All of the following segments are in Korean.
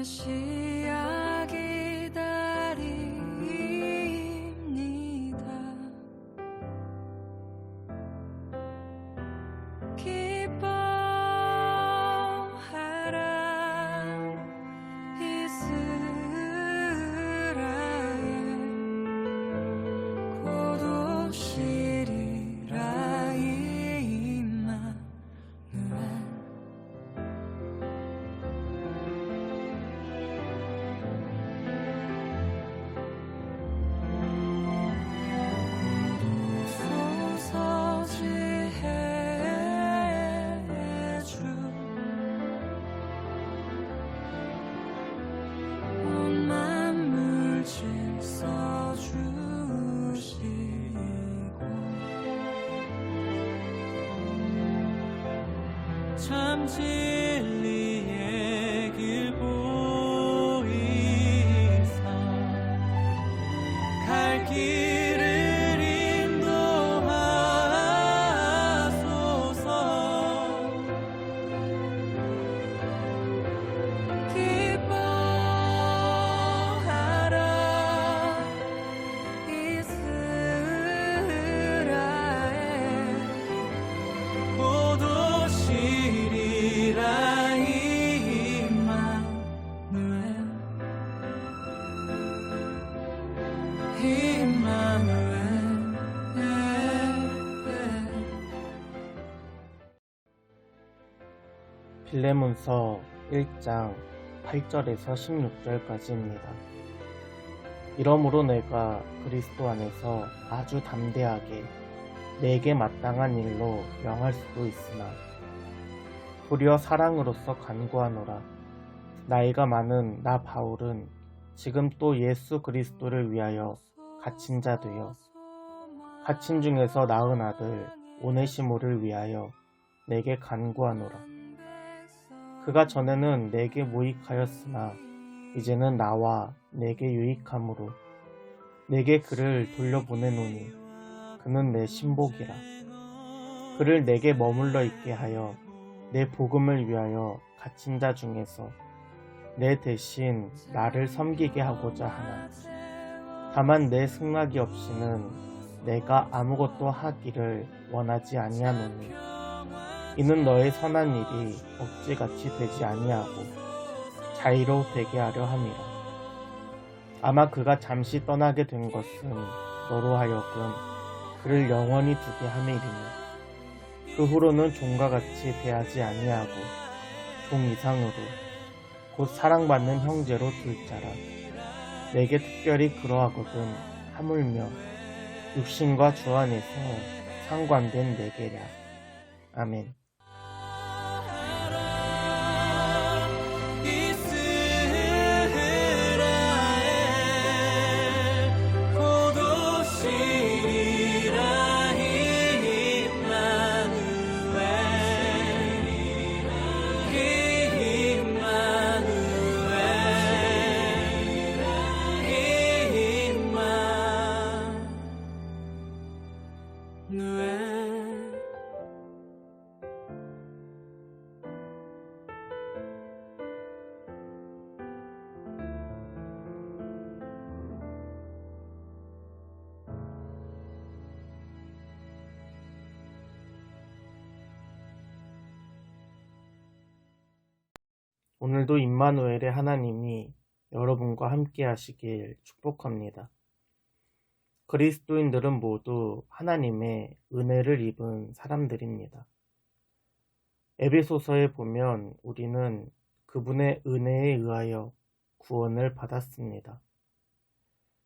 메시 情 빌레몬서 1장 8절에서 16절까지입니다. 이러므로 내가 그리스도 안에서 아주 담대하게 내게 마땅한 일로 명할 수도 있으나 도리어 사랑으로서 간구하노라. 나이가 많은 나 바울은 지금 또 예수 그리스도를 위하여 갇힌 자 되어 갇힌 중에서 낳은 아들 오네시모를 위하여 내게 간구하노라. 그가 전에는 내게 무익하였으나 이제는 나와 내게 유익함으로 내게 그를 돌려보내노니 그는 내 신복이라. 그를 내게 머물러 있게 하여 내 복음을 위하여 갇힌 자 중에서 내 대신 나를 섬기게 하고자 하나. 다만 내 승낙이 없이는 내가 아무것도 하기를 원하지 아니하노니 이는 너의 선한 일이 억지같이 되지 아니하고 자의로 되게 하려 함이라. 아마 그가 잠시 떠나게 된 것은 너로 하여금 그를 영원히 두게 함이리니 그 후로는 종과 같이 대하지 아니하고 종 이상으로 곧 사랑받는 형제로 둘 자라. 내게 특별히 그러하거든 하물며 육신과 주 안에서 상관된 내게랴. 아멘. 오늘도 임마누엘의 하나님이 여러분과 함께 하시길 축복합니다. 그리스도인들은 모두 하나님의 은혜를 입은 사람들입니다. 에베소서에 보면 우리는 그분의 은혜에 의하여 구원을 받았습니다.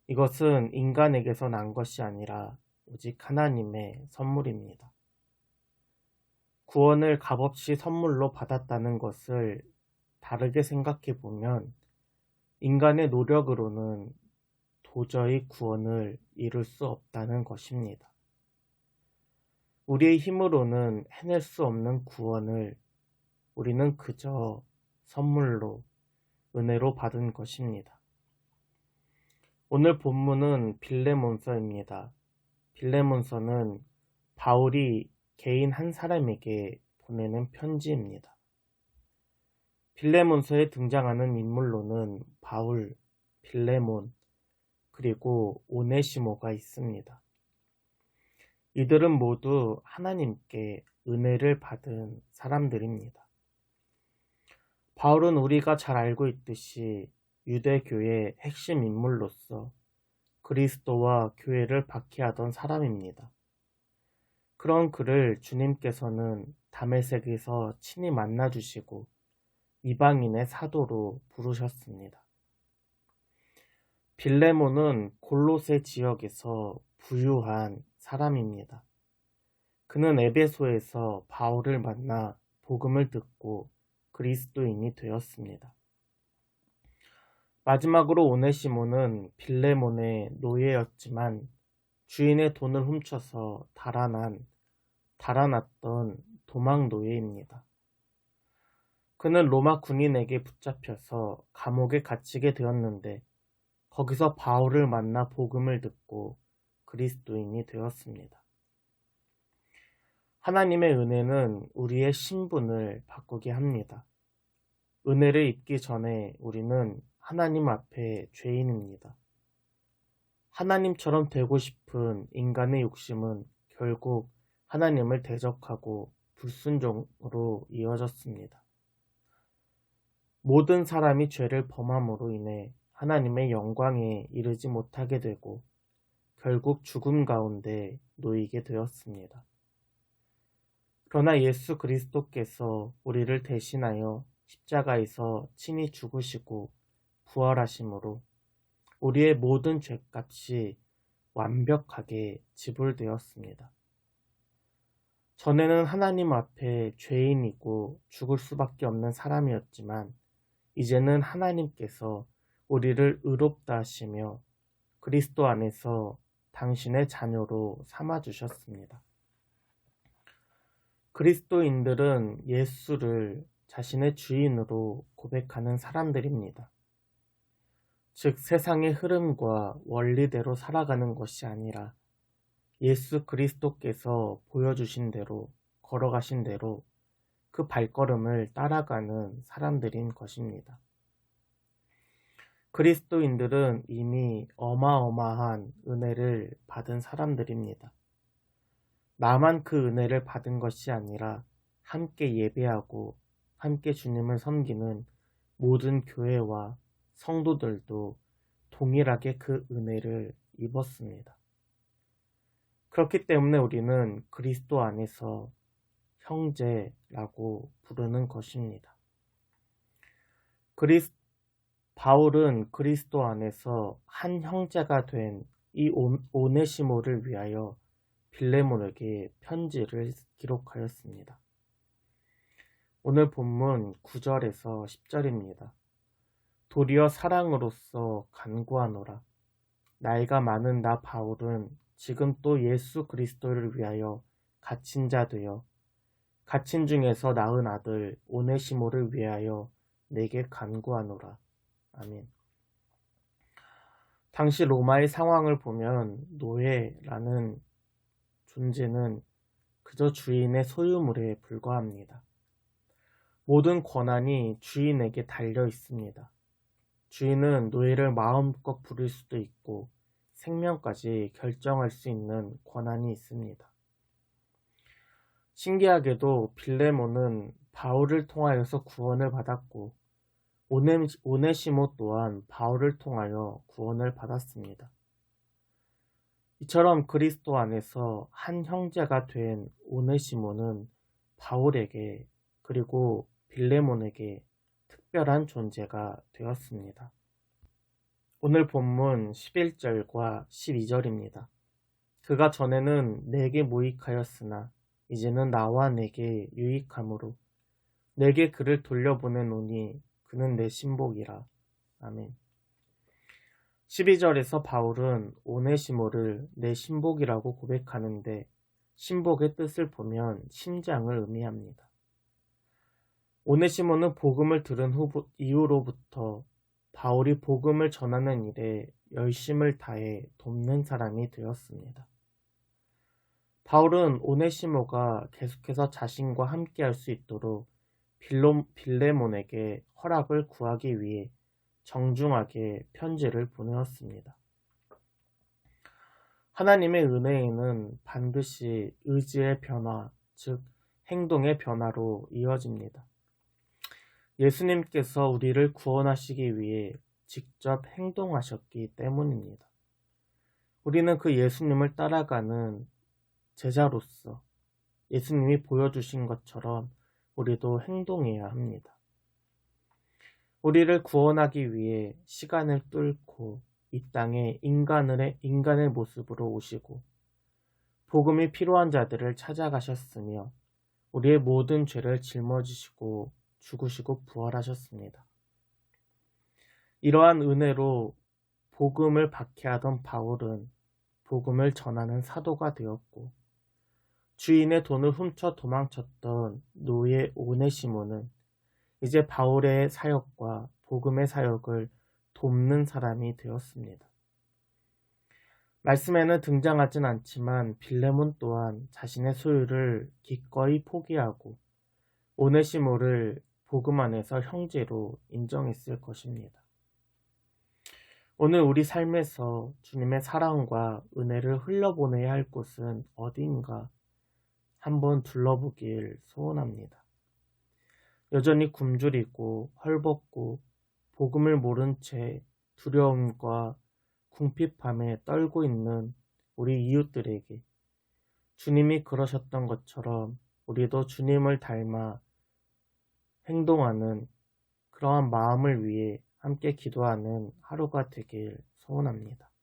이것은 인간에게서 난 것이 아니라 오직 하나님의 선물입니다. 구원을 값없이 선물로 받았다는 것을 다르게 생각해 보면 인간의 노력으로는 도저히 구원을 이룰 수 없다는 것입니다. 우리의 힘으로는 해낼 수 없는 구원을 우리는 그저 선물로 은혜로 받은 것입니다. 오늘 본문은 빌레몬서입니다. 빌레몬서는 바울이 개인 한 사람에게 보내는 편지입니다. 빌레몬서에 등장하는 인물로는 바울, 빌레몬, 그리고 오네시모가 있습니다. 이들은 모두 하나님께 은혜를 받은 사람들입니다. 바울은 우리가 잘 알고 있듯이 유대교의 핵심 인물로서 그리스도와 교회를 박해하던 사람입니다. 그런 그를 주님께서는 담에색에서 친히 만나주시고 이방인의 사도로 부르셨습니다. 빌레몬은 골로세 지역에서 부유한 사람입니다. 그는 에베소에서 바울을 만나 복음을 듣고 그리스도인이 되었습니다. 마지막으로 오네시모는 빌레몬의 노예였지만 주인의 돈을 훔쳐서 달아난, 달아났던 도망 노예입니다. 그는 로마 군인에게 붙잡혀서 감옥에 갇히게 되었는데 거기서 바울을 만나 복음을 듣고 그리스도인이 되었습니다. 하나님의 은혜는 우리의 신분을 바꾸게 합니다. 은혜를 입기 전에 우리는 하나님 앞에 죄인입니다. 하나님처럼 되고 싶은 인간의 욕심은 결국 하나님을 대적하고 불순종으로 이어졌습니다. 모든 사람이 죄를 범함으로 인해 하나님의 영광에 이르지 못하게 되고 결국 죽음 가운데 놓이게 되었습니다. 그러나 예수 그리스도께서 우리를 대신하여 십자가에서 친히 죽으시고 부활하심으로 우리의 모든 죄값이 완벽하게 지불되었습니다. 전에는 하나님 앞에 죄인이고 죽을 수밖에 없는 사람이었지만 이제는 하나님께서 우리를 의롭다 하시며 그리스도 안에서 당신의 자녀로 삼아 주셨습니다. 그리스도인들은 예수를 자신의 주인으로 고백하는 사람들입니다. 즉 세상의 흐름과 원리대로 살아가는 것이 아니라 예수 그리스도께서 보여주신 대로 걸어가신 대로 그 발걸음을 따라가는 사람들인 것입니다. 그리스도인들은 이미 어마어마한 은혜를 받은 사람들입니다. 나만 그 은혜를 받은 것이 아니라 함께 예배하고 함께 주님을 섬기는 모든 교회와 성도들도 동일하게 그 은혜를 입었습니다. 그렇기 때문에 우리는 그리스도 안에서 형제라고 부르는 것입니다. 그리스, 바울은 그리스도 안에서 한 형제가 된 이 오네시모를 위하여 빌레몬에게 편지를 기록하였습니다. 오늘 본문 9절에서 10절입니다. 도리어 사랑으로서 간구하노라. 나이가 많은 나 바울은 지금 또 예수 그리스도를 위하여 갇힌 자 되어 갇힌 중에서 낳은 아들 오네시모를 위하여 내게 간구하노라. 아멘. 당시 로마의 상황을 보면 노예라는 존재는 그저 주인의 소유물에 불과합니다. 모든 권한이 주인에게 달려 있습니다. 주인은 노예를 마음껏 부릴 수도 있고 생명까지 결정할 수 있는 권한이 있습니다. 신기하게도 빌레몬은 바울을 통하여서 구원을 받았고 오네시모 또한 바울을 통하여 구원을 받았습니다. 이처럼 그리스도 안에서 한 형제가 된 오네시모는 바울에게 그리고 빌레몬에게 특별한 존재가 되었습니다. 오늘 본문 11절과 12절입니다. 그가 전에는 내게 무익하였으나 이제는 나와 내게 유익함으로 내게 그를 돌려보내노니 그는 내 신복이라. 아멘. 12절에서 바울은 오네시모를 내 신복이라고 고백하는데 신복의 뜻을 보면 심장을 의미합니다. 오네시모는 복음을 들은 후 이후로부터 바울이 복음을 전하는 일에 열심을 다해 돕는 사람이 되었습니다. 바울은 오네시모가 계속해서 자신과 함께할 수 있도록 빌로, 빌레몬에게 허락을 구하기 위해 정중하게 편지를 보내었습니다. 하나님의 은혜에는 반드시 의지의 변화, 즉 행동의 변화로 이어집니다. 예수님께서 우리를 구원하시기 위해 직접 행동하셨기 때문입니다. 우리는 그 예수님을 따라가는 제자로서 예수님이 보여주신 것처럼 우리도 행동해야 합니다. 우리를 구원하기 위해 시간을 뚫고 이 땅에 인간의, 인간의 모습으로 오시고 복음이 필요한 자들을 찾아가셨으며 우리의 모든 죄를 짊어지시고 죽으시고 부활하셨습니다. 이러한 은혜로 복음을 박해하던 바울은 복음을 전하는 사도가 되었고 주인의 돈을 훔쳐 도망쳤던 노예 오네시모는 이제 바울의 사역과 복음의 사역을 돕는 사람이 되었습니다. 말씀에는 등장하진 않지만 빌레몬 또한 자신의 소유를 기꺼이 포기하고 오네시모를 복음 안에서 형제로 인정했을 것입니다. 오늘 우리 삶에서 주님의 사랑과 은혜를 흘려보내야 할 곳은 어디인가 한번 둘러보길 소원합니다. 여전히 굶주리고 헐벗고 복음을 모른 채 두려움과 궁핍함에 떨고 있는 우리 이웃들에게 주님이 그러셨던 것처럼 우리도 주님을 닮아 행동하는 그러한 마음을 위해 함께 기도하는 하루가 되길 소원합니다.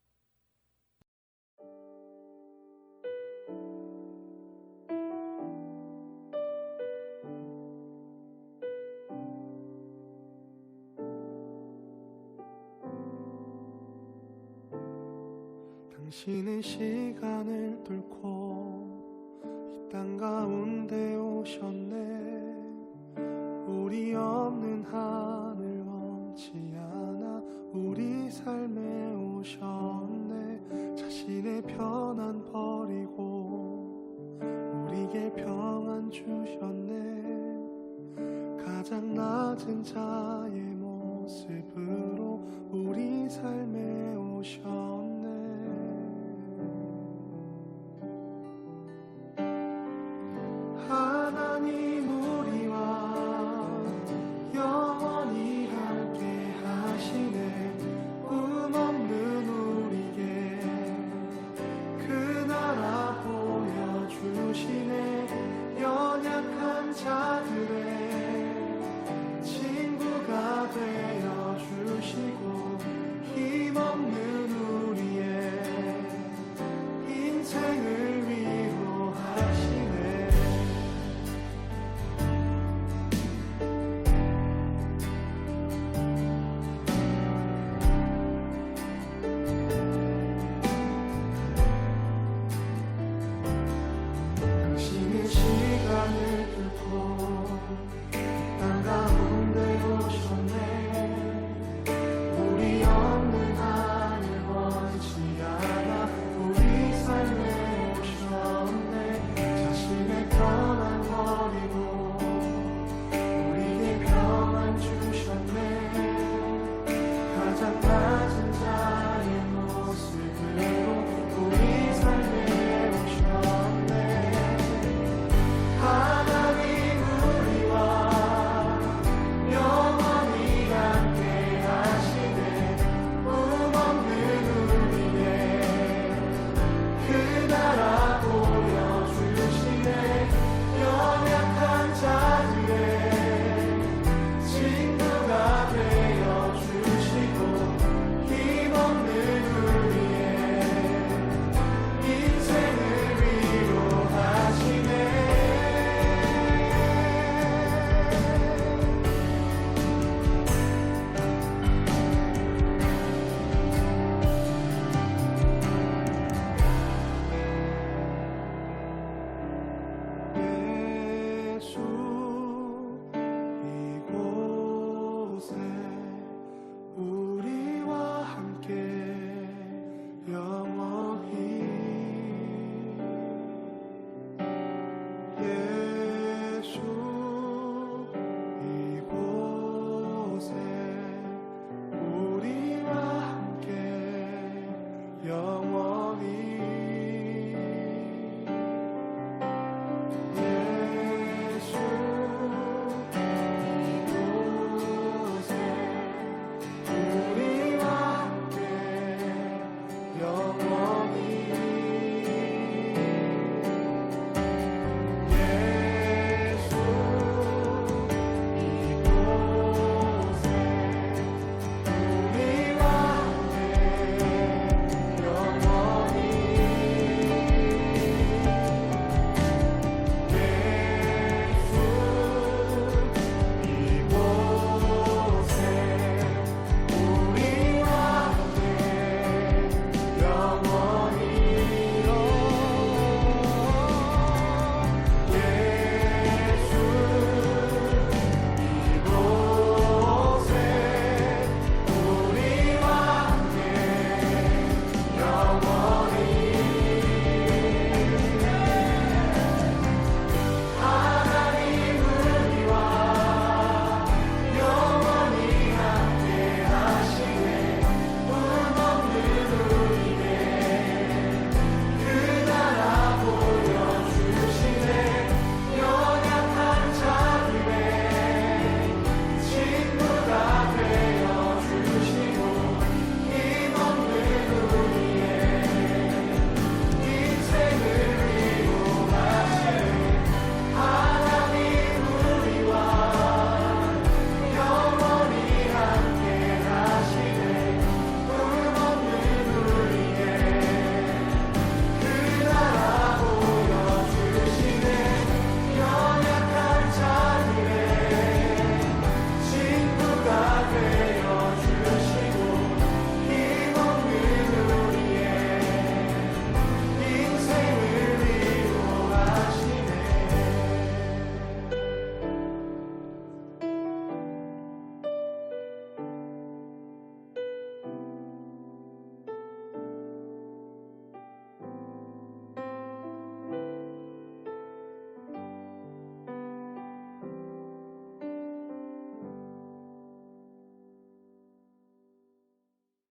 당신은 시간을 뚫고 이 땅 가운데 오셨네. 우리 없는 하늘 원치 않아. 우리 삶에 오셨네. 자신의 편안 버리고 우리에게 평안 주셨네. 가장 낮은 자의